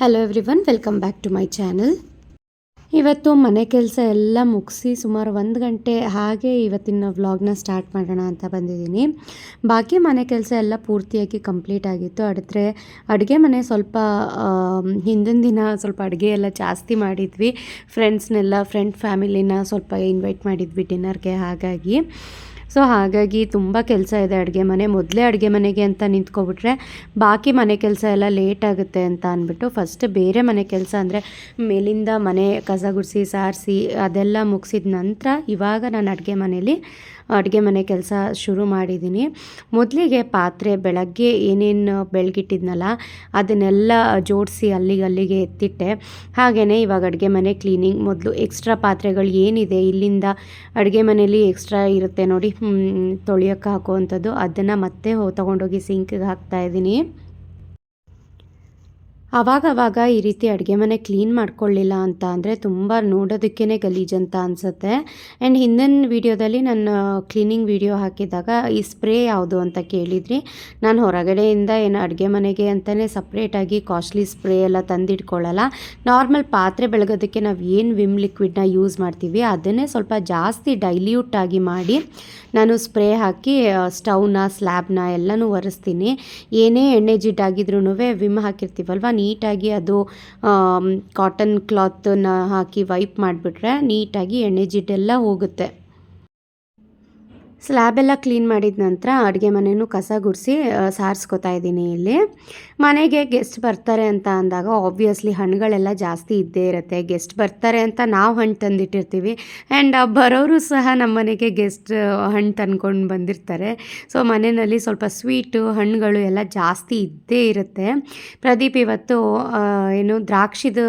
Hello everyone welcome back to my channel ಇವತ್ತು ಮನೆ ಕೆಲಸ ಎಲ್ಲ ಮುಗಿಸಿ ಸುಮಾರು ಒಂದು ಗಂಟೆ ಹಾಗೆ ಇವತ್ತಿನ ವ್ಲಾಗ್ನ ಸ್ಟಾರ್ಟ್ ಮಾಡೋಣ ಅಂತ ಬಂದಿದ್ದೀನಿ. ಬಾಕಿ ಮನೆ ಕೆಲಸ ಎಲ್ಲ ಪೂರ್ತಿಯಾಗಿ ಕಂಪ್ಲೀಟ್ ಆಗಿತ್ತು. ಅಡಿದ್ರೆ ಅಡುಗೆ ಮನೆ ಸ್ವಲ್ಪ ಹಿಂದಿನ ದಿನ ಸ್ವಲ್ಪ ಅಡುಗೆ ಎಲ್ಲ ಜಾಸ್ತಿ ಮಾಡಿದ್ವಿ. ಫ್ರೆಂಡ್ಸ್ನೆಲ್ಲ ಫ್ರೆಂಡ್ ಫ್ಯಾಮಿಲಿನ ಸ್ವಲ್ಪ ಇನ್ವೈಟ್ ಮಾಡಿದ್ವಿ ಡಿನ್ನರ್ಗೆ ಹಾಗಾಗಿ. ಸೊ ಹಾಗಾಗಿ ತುಂಬ ಕೆಲಸ ಇದೆ ಅಡುಗೆ ಮನೆ. ಮೊದಲೇ ಅಡುಗೆ ಮನೆಗೆ ಅಂತ ನಿಂತ್ಕೊಬಿಟ್ರೆ ಬಾಕಿ ಮನೆ ಕೆಲಸ ಎಲ್ಲ ಲೇಟ್ ಆಗುತ್ತೆ ಅಂತ ಅಂದ್ಬಿಟ್ಟು ಫಸ್ಟ್ ಬೇರೆ ಮನೆ ಕೆಲಸ ಅಂದರೆ ಮೇಲಿಂದ ಮನೆ ಕಸ ಗುಡಿಸಿ, ಸಾರಿಸಿ ಅದೆಲ್ಲ ಮುಗಿಸಿದ ನಂತರ ಇವಾಗ ನಾನು ಅಡುಗೆ ಮನೇಲಿ ಅಡುಗೆ ಮನೆ ಕೆಲಸ ಶುರು ಮಾಡಿದ್ದೀನಿ. ಮೊದಲಿಗೆ ಪಾತ್ರೆ ಬೆಳಗ್ಗೆ ಏನೇನು ಬೆಳಗಿಟ್ಟಿದ್ನಲ್ಲ, ಅದನ್ನೆಲ್ಲ ಜೋಡಿಸಿ ಅಲ್ಲಿಗೆ ಅಲ್ಲಿಗೆ ಎತ್ತಿಟ್ಟೆ. ಹಾಗೆಯೇ ಇವಾಗ ಅಡುಗೆ ಮನೆ ಕ್ಲೀನಿಂಗ್ ಮೊದಲು ಎಕ್ಸ್ಟ್ರಾ ಪಾತ್ರೆಗಳು ಏನಿದೆ, ಇಲ್ಲಿಂದ ಅಡುಗೆ ಮನೆಯಲ್ಲಿ ಎಕ್ಸ್ಟ್ರಾ ಇರುತ್ತೆ ನೋಡಿ ತೊಳೆಯೋಕ್ಕೆ ಹಾಕುವಂಥದ್ದು. ಅದನ್ನು ಮತ್ತೆ ತೊಗೊಂಡೋಗಿ ಸಿಂಕಿಗೆ ಹಾಕ್ತಾ ಅವಾಗವಾಗ ಈ ರೀತಿ ಅಡುಗೆ ಮನೆ ಕ್ಲೀನ್ ಮಾಡ್ಕೊಳ್ಳಿಲ್ಲ ಅಂತ ಅಂದರೆ ತುಂಬ ನೋಡೋದಕ್ಕೇ ಅಂತ ಅನಿಸುತ್ತೆ. ಆ್ಯಂಡ್ ಹಿಂದಿನ ವೀಡಿಯೋದಲ್ಲಿ ನಾನು ಕ್ಲೀನಿಂಗ್ ವೀಡಿಯೋ ಹಾಕಿದಾಗ ಈ ಸ್ಪ್ರೇ ಯಾವುದು ಅಂತ ಕೇಳಿದ್ರಿ. ನಾನು ಹೊರಗಡೆಯಿಂದ ಏನು ಅಡುಗೆ ಮನೆಗೆ ಅಂತಲೇ ಸಪ್ರೇಟಾಗಿ ಕಾಸ್ಟ್ಲಿ ಸ್ಪ್ರೇ ಎಲ್ಲ ತಂದಿಟ್ಕೊಳ್ಳಲ್ಲ. ನಾರ್ಮಲ್ ಪಾತ್ರೆ ಬೆಳಗೋದಕ್ಕೆ ನಾವು ಏನು ವಿಮ್ ಲಿಕ್ವಿಡ್ನ ಯೂಸ್ ಮಾಡ್ತೀವಿ, ಅದನ್ನೇ ಸ್ವಲ್ಪ ಜಾಸ್ತಿ ಡೈಲ್ಯೂಟ್ ಆಗಿ ಮಾಡಿ ನಾನು ಸ್ಪ್ರೇ ಹಾಕಿ ಸ್ಟವ್ನ ಸ್ಲ್ಯಾಬ್ನ ಎಲ್ಲನೂ ಒರೆಸ್ತೀನಿ. ಏನೇ ಎಣ್ಣೆ ಜಿಡ್ಡಾಗಿದ್ರೂ ವಿಮ್ ಹಾಕಿರ್ತೀವಲ್ವ ನೀಟಾಗಿ ಅದು ಕಾಟನ್ ಕ್ಲಾತನ್ನು ಹಾಕಿ ವೈಪ್ ಮಾಡಿಬಿಟ್ರೆ ನೀಟಾಗಿ ಎಣ್ಣೆ ಜಿಡ್ಡೆಲ್ಲ ಹೋಗುತ್ತೆ. ಸ್ಲ್ಯಾಬೆಲ್ಲ ಕ್ಲೀನ್ ಮಾಡಿದ ನಂತರ ಅಡುಗೆ ಮನೆಯೂ ಕಸ ಗುಡಿಸಿ ಸಾರಿಸ್ಕೊತಾ ಇದ್ದೀನಿ ಇಲ್ಲಿ. ಮನೆಗೆ ಗೆಸ್ಟ್ ಬರ್ತಾರೆ ಅಂತ ಅಂದಾಗ ಆಬ್ವಿಯಸ್ಲಿ ಹಣ್ಣುಗಳೆಲ್ಲ ಜಾಸ್ತಿ ಇದ್ದೇ ಇರುತ್ತೆ. ಗೆಸ್ಟ್ ಬರ್ತಾರೆ ಅಂತ ನಾವು ಹಣ್ಣು ತಂದಿಟ್ಟಿರ್ತೀವಿ. ಆ್ಯಂಡ್ ಬರೋರು ಸಹ ನಮ್ಮ ಮನೆಗೆ ಗೆಸ್ಟ್ ಹಣ್ಣು ತಂದ್ಕೊಂಡು ಬಂದಿರ್ತಾರೆ. ಸೊ ಮನೆಯಲ್ಲಿ ಸ್ವಲ್ಪ ಸ್ವೀಟು ಹಣ್ಣುಗಳು ಎಲ್ಲ ಜಾಸ್ತಿ ಇದ್ದೇ ಇರುತ್ತೆ. ಪ್ರದೀಪ್ ಇವತ್ತು ಏನು ದ್ರಾಕ್ಷಿದು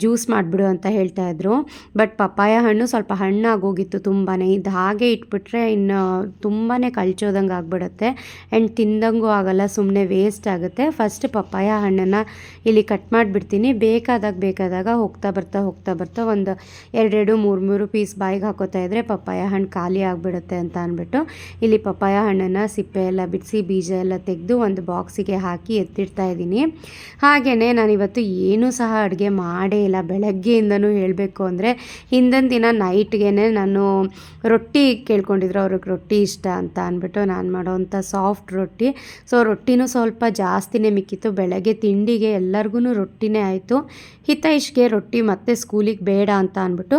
ಜ್ಯೂಸ್ ಮಾಡಿಬಿಡು ಅಂತ ಹೇಳ್ತಾ ಇದ್ರು. ಬಟ್ ಪಪ್ಪಾಯ ಹಣ್ಣು ಸ್ವಲ್ಪ ಹಣ್ಣಾಗೋಗಿತ್ತು ತುಂಬಾ ಇದು ಹಾಗೆ ಇಟ್ಬಿಟ್ರೆ ಇನ್ನು ತುಂಬಾ ಕಳ್ಚೋದಂಗೆ ಆಗ್ಬಿಡುತ್ತೆ. ಆ್ಯಂಡ್ ತಿಂದಂಗೂ ಆಗಲ್ಲ ಸುಮ್ಮನೆ ವೇಸ್ಟ್ ಆಗುತ್ತೆ. ಫಸ್ಟ್ ಪಪ್ಪಾಯ ಹಣ್ಣನ್ನು ಇಲ್ಲಿ ಕಟ್ ಮಾಡಿಬಿಡ್ತೀನಿ. ಬೇಕಾದಾಗ ಬೇಕಾದಾಗ ಹೋಗ್ತಾ ಬರ್ತಾ ಹೋಗ್ತಾ ಬರ್ತಾ ಒಂದು ಎರಡೆರಡು, ಮೂರು ಮೂರು ಪೀಸ್ ಬಾಯಿಗೆ ಹಾಕೋತಾ ಇದ್ದರೆ ಪಪ್ಪಾಯ ಹಣ್ಣು ಖಾಲಿ ಆಗಿಬಿಡುತ್ತೆ ಅಂತ ಅಂದ್ಬಿಟ್ಟು ಇಲ್ಲಿ ಪಪ್ಪಾಯ ಹಣ್ಣನ್ನು ಸಿಪ್ಪೆ ಎಲ್ಲ ಬಿಡಿಸಿ, ಬೀಜ ಎಲ್ಲ ತೆಗೆದು ಒಂದು ಬಾಕ್ಸಿಗೆ ಹಾಕಿ ಎತ್ತಿಡ್ತಾ ಇದ್ದೀನಿ. ಹಾಗೆಯೇ ನಾನಿವತ್ತು ಏನೂ ಸಹ ಅಡುಗೆ ಮಾಡೇ ಇಲ್ಲ. ಬೆಳಗ್ಗೆಯಿಂದನೂ ಹೇಳಬೇಕು ಅಂದರೆ ಹಿಂದಿನ ದಿನ ನೈಟ್ಗೆ ನಾನು ರೊಟ್ಟಿ ಕೇಳ್ಕೊಂಡಿದ್ರು ಅವ್ರಿಗೆ ರೊಟ್ಟಿ ಇಷ್ಟ ಅಂತ ಅಂದ್ಬಿಟ್ಟು ನಾನು ಮಾಡೋವಂಥ ಸಾಫ್ಟ್ ರೊಟ್ಟಿ. ಸೊ ರೊಟ್ಟಿನೂ ಸ್ವಲ್ಪ ಜಾಸ್ತಿನೇ ಮಿಕ್ಕಿತ್ತು. ಬೆಳಗ್ಗೆ ತಿಂಡಿಗೆ ಎಲ್ಲರಿಗೂ ರೊಟ್ಟಿನೇ ಆಯಿತು. ಹಿತೈಷ್ಗೆ ರೊಟ್ಟಿ ಮತ್ತೆ ಸ್ಕೂಲಿಗೆ ಬೇಡ ಅಂತ ಅಂದ್ಬಿಟ್ಟು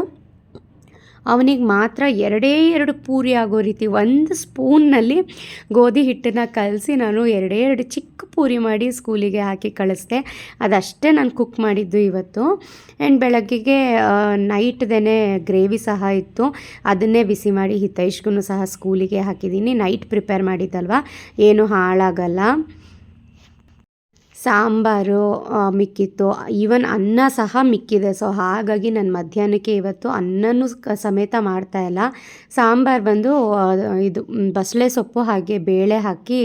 ಅವನಿಗೆ ಮಾತ್ರ ಎರಡೇ ಎರಡು ಪೂರಿ ಆಗೋ ರೀತಿ ಒಂದು ಸ್ಪೂನ್ನಲ್ಲಿ ಗೋಧಿ ಹಿಟ್ಟನ್ನು ಕಲಸಿ ನಾನು ಎರಡೇ ಎರಡು ಚಿಕ್ಕ ಪೂರಿ ಮಾಡಿ ಸ್ಕೂಲಿಗೆ ಹಾಕಿ ಕಳಿಸ್ದೆ. ಅದಷ್ಟೇ ನಾನು ಕುಕ್ ಮಾಡಿದ್ದು ಇವತ್ತು. ಆ್ಯಂಡ್ ಬೆಳಗ್ಗೆಗೆ ನೈಟ್ದೇ ಗ್ರೇವಿ ಸಹ ಇತ್ತು. ಅದನ್ನೇ ಬಿಸಿ ಮಾಡಿ ಹಿತೈಷ್ಗೂ ಸಹ ಸ್ಕೂಲಿಗೆ ಹಾಕಿದ್ದೀನಿ. ನೈಟ್ ಪ್ರಿಪೇರ್ ಮಾಡಿದ್ದಲ್ವ? ಏನು ಹಾಳಾಗಲ್ಲ. ಸಾಂಬಾರು ಮಿಕ್ಕಿತ್ತು. ಈವನ್ ಅನ್ನ ಸಹ ಮಿಕ್ಕಿದೆ. ಸೊ ಹಾಗಾಗಿ ನಾನು ಮಧ್ಯಾಹ್ನಕ್ಕೆ ಇವತ್ತು ಅನ್ನನೂ ಸಮೇತ ಮಾಡ್ತಾ ಇಲ್ಲ. ಸಾಂಬಾರು ಬಂದು ಇದು ಬಸಳೆ ಸೊಪ್ಪು ಹಾಗೆ ಬೇಳೆ ಹಾಕಿ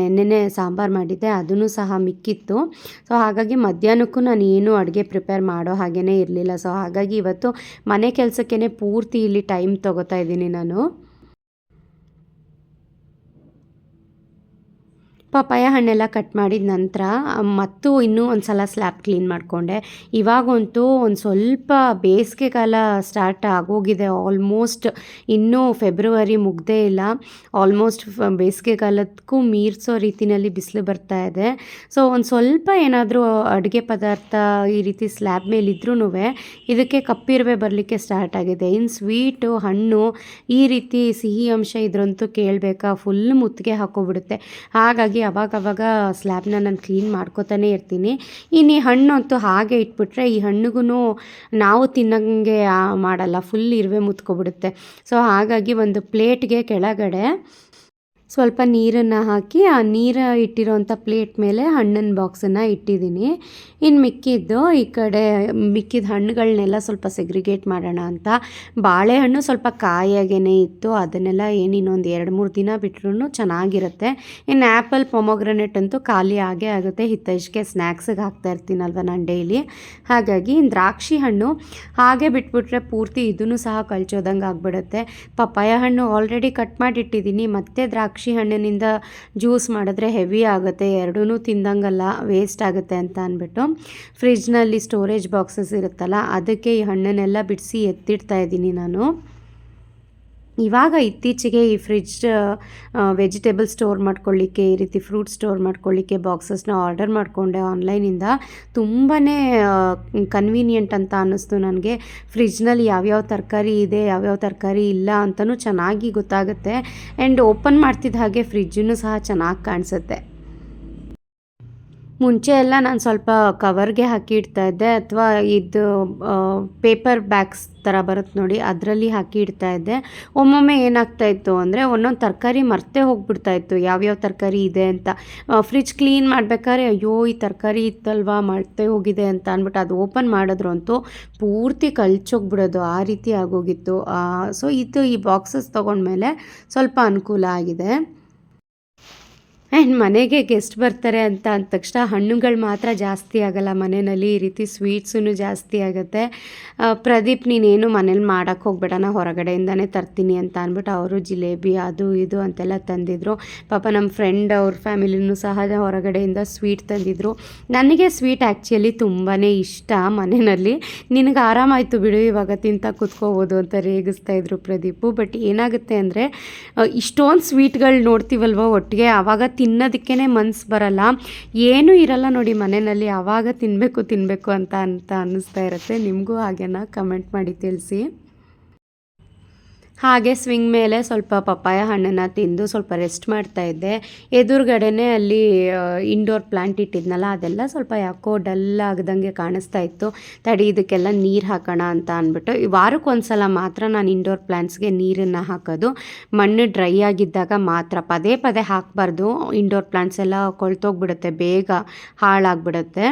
ನೆನ್ನೆನೆ ಸಾಂಬಾರು ಮಾಡಿದ್ದೆ. ಅದೂ ಸಹ ಮಿಕ್ಕಿತ್ತು. ಸೊ ಹಾಗಾಗಿ ಮಧ್ಯಾಹ್ನಕ್ಕೂ ನಾನು ಏನು ಅಡುಗೆ ಪ್ರಿಪೇರ್ ಮಾಡೋ ಹಾಗೇ ಇರಲಿಲ್ಲ. ಸೊ ಹಾಗಾಗಿ ಇವತ್ತು ಮನೆ ಕೆಲಸಕ್ಕೇ ಪೂರ್ತಿ ಇಲ್ಲಿ ಟೈಮ್ ತೊಗೋತಾ ಇದ್ದೀನಿ ನಾನು. ಪಪಾಯ ಹಣ್ಣೆಲ್ಲ ಕಟ್ ಮಾಡಿದ ನಂತರ, ಮತ್ತು ಇನ್ನೂ ಒಂದು ಸಲ ಸ್ಲ್ಯಾಬ್ ಕ್ಲೀನ್ ಮಾಡಿಕೊಂಡೆ. ಇವಾಗಂತೂ ಒಂದು ಸ್ವಲ್ಪ ಬೇಸಿಗೆ ಕಾಲ ಸ್ಟಾರ್ಟ್ ಆಗೋಗಿದೆ. ಆಲ್ಮೋಸ್ಟ್ ಇನ್ನೂ ಫೆಬ್ರವರಿ ಮುಗ್ದೇ ಇಲ್ಲ. ಆಲ್ಮೋಸ್ಟ್ ಬೇಸಿಗೆ ಕಾಲಕ್ಕೂ ಮೀರಿಸೋ ರೀತಿಯಲ್ಲಿ ಬಿಸಿಲು ಬರ್ತಾ ಇದೆ. ಸೊ ಒಂದು ಸ್ವಲ್ಪ ಏನಾದರೂ ಅಡುಗೆ ಪದಾರ್ಥ ಈ ರೀತಿ ಸ್ಲ್ಯಾಬ್ ಮೇಲಿದ್ರೂ ಇದಕ್ಕೆ ಕಪ್ಪಿರುವೆ ಬರಲಿಕ್ಕೆ ಸ್ಟಾರ್ಟ್ ಆಗಿದೆ. ಇನ್ನು ಸ್ವೀಟು ಹಣ್ಣು ಈ ರೀತಿ ಸಿಹಿ ಅಂಶ ಇದ್ರಂತೂ ಕೇಳಬೇಕಾ? ಫುಲ್ ಮುತ್ತಿಗೆ ಹಾಕೋಬಿಡುತ್ತೆ. ಹಾಗಾಗಿ ಅವಾಗವಾಗ ಸ್ಲ್ಯಾಬ್ನ ನಾನು ಕ್ಲೀನ್ ಮಾಡ್ಕೋತಾನೆ ಇರ್ತೀನಿ. ಇನ್ನು ಈ ಹಣ್ಣು ಅಂತೂ ಹಾಗೆ ಇಟ್ಬಿಟ್ರೆ ಈ ಹಣ್ಣಿಗೂ ನಾವು ತಿನ್ನಂಗೆ ಮಾಡಲ್ಲ, ಫುಲ್ ಇರುವೆ ಮುತ್ಕೊಬಿಡುತ್ತೆ. ಸೊ ಹಾಗಾಗಿ ಒಂದು ಪ್ಲೇಟ್ಗೆ ಕೆಳಗಡೆ ಸ್ವಲ್ಪ ನೀರನ್ನು ಹಾಕಿ, ಆ ನೀರು ಇಟ್ಟಿರೋಂಥ ಪ್ಲೇಟ್ ಮೇಲೆ ಹಣ್ಣಿನ ಬಾಕ್ಸನ್ನು ಇಟ್ಟಿದ್ದೀನಿ. ಇನ್ನು ಮಿಕ್ಕಿದ್ದು ಈ ಕಡೆ ಮಿಕ್ಕಿದ ಹಣ್ಣುಗಳನ್ನೆಲ್ಲ ಸ್ವಲ್ಪ ಸೆಗ್ರಿಗೇಟ್ ಮಾಡೋಣ ಅಂತ. ಬಾಳೆಹಣ್ಣು ಸ್ವಲ್ಪ ಕಾಯಾಗೇ ಇತ್ತು. ಅದನ್ನೆಲ್ಲ ಏನಿನ್ನೊಂದು ಎರಡು ಮೂರು ದಿನ ಬಿಟ್ರೂ ಚೆನ್ನಾಗಿರುತ್ತೆ. ಇನ್ನು ಆ್ಯಪಲ್ ಪೊಮೊಗ್ರನೆಟ್ ಅಂತೂ ಖಾಲಿ ಆಗೇ ಆಗುತ್ತೆ. ಹಿತೈಷ್ಗೆ ಸ್ನ್ಯಾಕ್ಸಿಗೆ ಹಾಕ್ತಾ ಇರ್ತೀನಲ್ವ ನಾನು ಡೈಲಿ. ಹಾಗಾಗಿ ಇನ್ನು ದ್ರಾಕ್ಷಿ ಹಣ್ಣು ಹಾಗೆ ಬಿಟ್ಬಿಟ್ರೆ ಪೂರ್ತಿ ಇದನ್ನು ಸಹ ಕಳ್ಚೋದಂಗೆ ಆಗ್ಬಿಡುತ್ತೆ. ಪಪ್ಪಾಯ ಹಣ್ಣು ಆಲ್ರೆಡಿ ಕಟ್ ಮಾಡಿಟ್ಟಿದ್ದೀನಿ. ಮತ್ತೆ ದ್ರಾಕ್ಷಿ ದ್ರಾಕ್ಷಿ ಹಣ್ಣಿನಿಂದ ಜ್ಯೂಸ್ ಮಾಡಿದ್ರೆ ಹೆವಿ ಆಗುತ್ತೆ ಎರಡೂ ತಿಂದಂಗಲ್ಲ ವೇಸ್ಟ್ ಆಗುತ್ತೆ ಅಂತ ಅಂದ್ಬಿಟ್ಟು ಫ್ರಿಜ್ನಲ್ಲಿ ಸ್ಟೋರೇಜ್ ಬಾಕ್ಸಸ್ ಇರುತ್ತಲ್ಲ, ಅದಕ್ಕೆ ಈ ಹಣ್ಣನ್ನೆಲ್ಲ ಬಿಡಿಸಿ ಎತ್ತಿಡ್ತಾ ಇದ್ದೀನಿ ನಾನು. ಇವಾಗ ಇತ್ತೀಚೆಗೆ ಈ ಫ್ರಿಜ್ ವೆಜಿಟೇಬಲ್ ಸ್ಟೋರ್ ಮಾಡ್ಕೊಳ್ಳಿಕ್ಕೆ, ಈ ರೀತಿ ಫ್ರೂಟ್ ಸ್ಟೋರ್ ಮಾಡ್ಕೊಳ್ಳಿಕ್ಕೆ ಬಾಕ್ಸಸ್ನ ಆರ್ಡರ್ ಮಾಡಿಕೊಂಡೆ ಆನ್ಲೈನಿಂದ ತುಂಬಾ ಕನ್ವೀನಿಯಂಟ್ ಅಂತ ಅನ್ನಿಸ್ತು ನನಗೆ. ಫ್ರಿಜ್ನಲ್ಲಿ ಯಾವ್ಯಾವ ತರಕಾರಿ ಇದೆ, ಯಾವ್ಯಾವ ತರಕಾರಿ ಇಲ್ಲ ಅಂತಲೂ ಚೆನ್ನಾಗಿ ಗೊತ್ತಾಗುತ್ತೆ. ಆ್ಯಂಡ್ ಓಪನ್ ಮಾಡ್ತಿದ್ದ ಹಾಗೆ ಫ್ರಿಜ್ಜನ್ನು ಸಹ ಚೆನ್ನಾಗಿ ಕಾಣಿಸುತ್ತೆ. ಮುಂಚೆ ಎಲ್ಲ ನಾನು ಸ್ವಲ್ಪ ಕವರ್ಗೆ ಹಾಕಿ ಇಡ್ತಾ ಇದ್ದೆ, ಅಥವಾ ಇದು ಪೇಪರ್ ಬ್ಯಾಗ್ಸ್ ಥರ ಬರುತ್ತೆ ನೋಡಿ ಅದರಲ್ಲಿ ಹಾಕಿ ಇಡ್ತಾ ಇದ್ದೆ. ಒಮ್ಮೊಮ್ಮೆ ಏನಾಗ್ತಾ ಇತ್ತು ಅಂದರೆ ಒಂದೊಂದು ತರಕಾರಿ ಮರ್ತೇ ಹೋಗ್ಬಿಡ್ತಾ ಇತ್ತು, ಯಾವ್ಯಾವ ತರಕಾರಿ ಇದೆ ಅಂತ. ಫ್ರಿಜ್ ಕ್ಲೀನ್ ಮಾಡ್ಬೇಕಾದ್ರೆ ಅಯ್ಯೋ, ಈ ತರಕಾರಿ ಇತ್ತಲ್ವಾ, ಮರ್ತೇ ಹೋಗಿದೆ ಅಂತ ಅಂದ್ಬಿಟ್ಟು ಅದು ಓಪನ್ ಮಾಡಿದ್ರು ಅಂತೂ ಪೂರ್ತಿ ಕಳ್ಚೋಗ್ಬಿಡೋದು, ಆ ರೀತಿ ಆಗೋಗಿತ್ತು. ಸೊ ಇದು ಈ ಬಾಕ್ಸಸ್ ತೊಗೊಂಡ್ಮೇಲೆ ಸ್ವಲ್ಪ ಅನುಕೂಲ ಆಗಿದೆ. ಆ್ಯಂಡ್ ಮನೆಗೆ ಗೆಸ್ಟ್ ಬರ್ತಾರೆ ಅಂತ ಅಂದ ತಕ್ಷಣ ಹಣ್ಣುಗಳು ಮಾತ್ರ ಜಾಸ್ತಿ ಆಗೋಲ್ಲ ಮನೆಯಲ್ಲಿ, ಈ ರೀತಿ ಸ್ವೀಟ್ಸೂ ಜಾಸ್ತಿ ಆಗುತ್ತೆ. ಪ್ರದೀಪ್, ನೀನೇನು ಮನೇಲಿ ಮಾಡೋಕ್ಕೆ ಹೋಗ್ಬೇಡ, ನಾ ಹೊರಗಡೆಯಿಂದನೇ ತರ್ತೀನಿ ಅಂತ ಅಂದ್ಬಿಟ್ಟು ಅವರು ಜಿಲೇಬಿ, ಅದು ಇದು ಅಂತೆಲ್ಲ ತಂದಿದ್ರು. ಪಾಪ ನಮ್ಮ ಫ್ರೆಂಡ್ ಅವ್ರ ಫ್ಯಾಮಿಲಿನೂ ಸಹ ಹೊರಗಡೆಯಿಂದ ಸ್ವೀಟ್ ತಂದಿದ್ರು. ನನಗೆ ಸ್ವೀಟ್ ಆ್ಯಕ್ಚುಲಿ ತುಂಬಾ ಇಷ್ಟ ಮನೆಯಲ್ಲಿ. ನಿನಗೆ ಆರಾಮಾಯಿತು ಬಿಡು, ಇವಾಗ ತಿಂತ ಕೂತ್ಕೋಬೋದು ಅಂತ ರೇಗಿಸ್ತಾ ಇದ್ರು ಪ್ರದೀಪು. ಬಟ್ ಏನಾಗುತ್ತೆ ಅಂದರೆ ಇಷ್ಟೊಂದು ಸ್ವೀಟ್ಗಳು ನೋಡ್ತೀವಲ್ವ ಒಟ್ಟಿಗೆ? ಆವಾಗ ತಿನ್ನೋದಕ್ಕೇ ಮನ್ಸು ಬರಲ್ಲ. ಏನೂ ಇರಲ್ಲ ನೋಡಿ ಮನೆಯಲ್ಲಿ ಆವಾಗ ತಿನ್ನಬೇಕು ತಿನ್ನಬೇಕು ಅಂತ ಅಂತ ಅನ್ನಿಸ್ತಾ ಇರುತ್ತೆ. ನಿಮಗೂ ಹಾಗೇನಾ ಕಮೆಂಟ್ ಮಾಡಿ ತಿಳಿಸಿ. ಹಾಗೆ ಸ್ವಿಂಗ್ ಮೇಲೆ ಸ್ವಲ್ಪ ಪಪ್ಪಾಯ ಹಣ್ಣನ್ನು ತಿಂದು ಸ್ವಲ್ಪ ರೆಸ್ಟ್ ಮಾಡ್ತಾ ಇದ್ದೆ. ಎದುರುಗಡೆನೇ ಅಲ್ಲಿ ಇಂಡೋರ್ ಪ್ಲಾಂಟ್ ಇಟ್ಟಿದ್ನಲ್ಲ, ಅದೆಲ್ಲ ಸ್ವಲ್ಪ ಯಾಕೋ ಡಲ್ ಆಗದಂಗೆ ಕಾಣಿಸ್ತಾ ಇತ್ತು. ತಡಿ ಇದಕ್ಕೆಲ್ಲ ನೀರು ಹಾಕೋಣ ಅಂತ ಅಂದ್ಬಿಟ್ಟು ವಾರಕ್ಕೆ ಒಂದ್ಸಲ ಮಾತ್ರ ನಾನು ಇಂಡೋರ್ ಪ್ಲ್ಯಾಂಟ್ಸ್ಗೆ ನೀರನ್ನು ಹಾಕೋದು. ಮಣ್ಣು ಡ್ರೈ ಆಗಿದ್ದಾಗ ಮಾತ್ರ ಪದೇ ಪದೇ ಹಾಕಬಾರ್ದು. ಇಂಡೋರ್ ಪ್ಲ್ಯಾಂಟ್ಸ್ ಎಲ್ಲ ಕೊಳ್ತೋಗ್ಬಿಡುತ್ತೆ, ಬೇಗ ಹಾಳಾಗ್ಬಿಡುತ್ತೆ.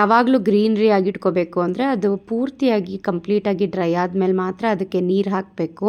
ಯಾವಾಗಲೂ ಗ್ರೀನ್ರಿ ಆಗಿಟ್ಕೋಬೇಕು ಅಂದರೆ ಅದು ಪೂರ್ತಿಯಾಗಿ ಕಂಪ್ಲೀಟಾಗಿ ಡ್ರೈ ಆದಮೇಲೆ ಮಾತ್ರ ಅದಕ್ಕೆ ನೀರು ಹಾಕಬೇಕು.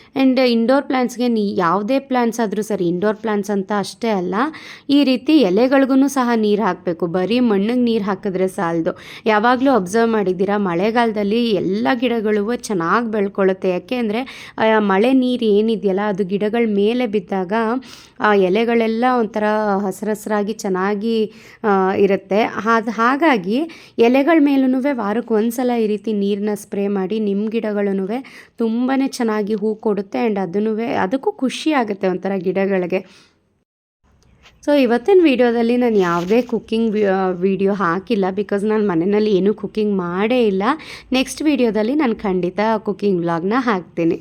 ಆ್ಯಂಡ್ ಇಂಡೋರ್ ಪ್ಲ್ಯಾಂಟ್ಸ್ಗೆ ನೀ ಯಾವುದೇ ಪ್ಲ್ಯಾಂಟ್ಸ್ ಆದರೂ ಸರಿ ಇಂಡೋರ್ ಪ್ಲ್ಯಾಂಟ್ಸ್ ಅಂತ ಅಷ್ಟೇ ಅಲ್ಲ, ಈ ರೀತಿ ಎಲೆಗಳಿಗೂ ಸಹ ನೀರು ಹಾಕಬೇಕು. ಬರೀ ಮಣ್ಣಿಗೆ ನೀರು ಹಾಕಿದ್ರೆ ಸಾಲದು. ಯಾವಾಗಲೂ ಅಬ್ಸರ್ವ್ ಮಾಡಿದ್ದೀರಾ, ಮಳೆಗಾಲದಲ್ಲಿ ಎಲ್ಲ ಗಿಡಗಳು ಚೆನ್ನಾಗಿ ಬೆಳ್ಕೊಳ್ಳುತ್ತೆ ಯಾಕೆ ಅಂದರೆ ಮಳೆ ನೀರು ಏನಿದೆಯಲ್ಲ, ಅದು ಗಿಡಗಳ ಮೇಲೆ ಬಿದ್ದಾಗ, ಆ, ಎಲೆಗಳೆಲ್ಲ ಒಂಥರ ಹಸರಸರಾಗಿ ಚೆನ್ನಾಗಿ ಇರುತ್ತೆ. ಅದು ಹಾಗಾಗಿ ಎಲೆಗಳ ಮೇಲೂ ವಾರಕ್ಕೆ ಒಂದು ಸಲ ಈ ರೀತಿ ನೀರನ್ನ ಸ್ಪ್ರೇ ಮಾಡಿ ನಿಮ್ಮ ಗಿಡಗಳೂ ತುಂಬಾ ಚೆನ್ನಾಗಿ ಹೂ ಕೊಡುತ್ತೆ ಆ್ಯಂಡ್ ಅದನ್ನು ಅದಕ್ಕೂ ಖುಷಿ ಆಗುತ್ತೆ ಒಂಥರ ಗಿಡಗಳಿಗೆ. ಸೊ ಇವತ್ತಿನ ವಿಡಿಯೋದಲ್ಲಿ ನಾನು ಯಾವುದೇ ಕುಕ್ಕಿಂಗ್ ವಿಡಿಯೋ ಹಾಕಿಲ್ಲ ಬಿಕಾಸ್ ನಾನು ಮನೆಯಲ್ಲಿ ಏನೂ ಕುಕ್ಕಿಂಗ್ ಮಾಡೇ ಇಲ್ಲ. ನೆಕ್ಸ್ಟ್ ವೀಡಿಯೋದಲ್ಲಿ ನಾನು ಖಂಡಿತ ಕುಕ್ಕಿಂಗ್ ವ್ಲಾಗ್ನ ಹಾಕ್ತೀನಿ.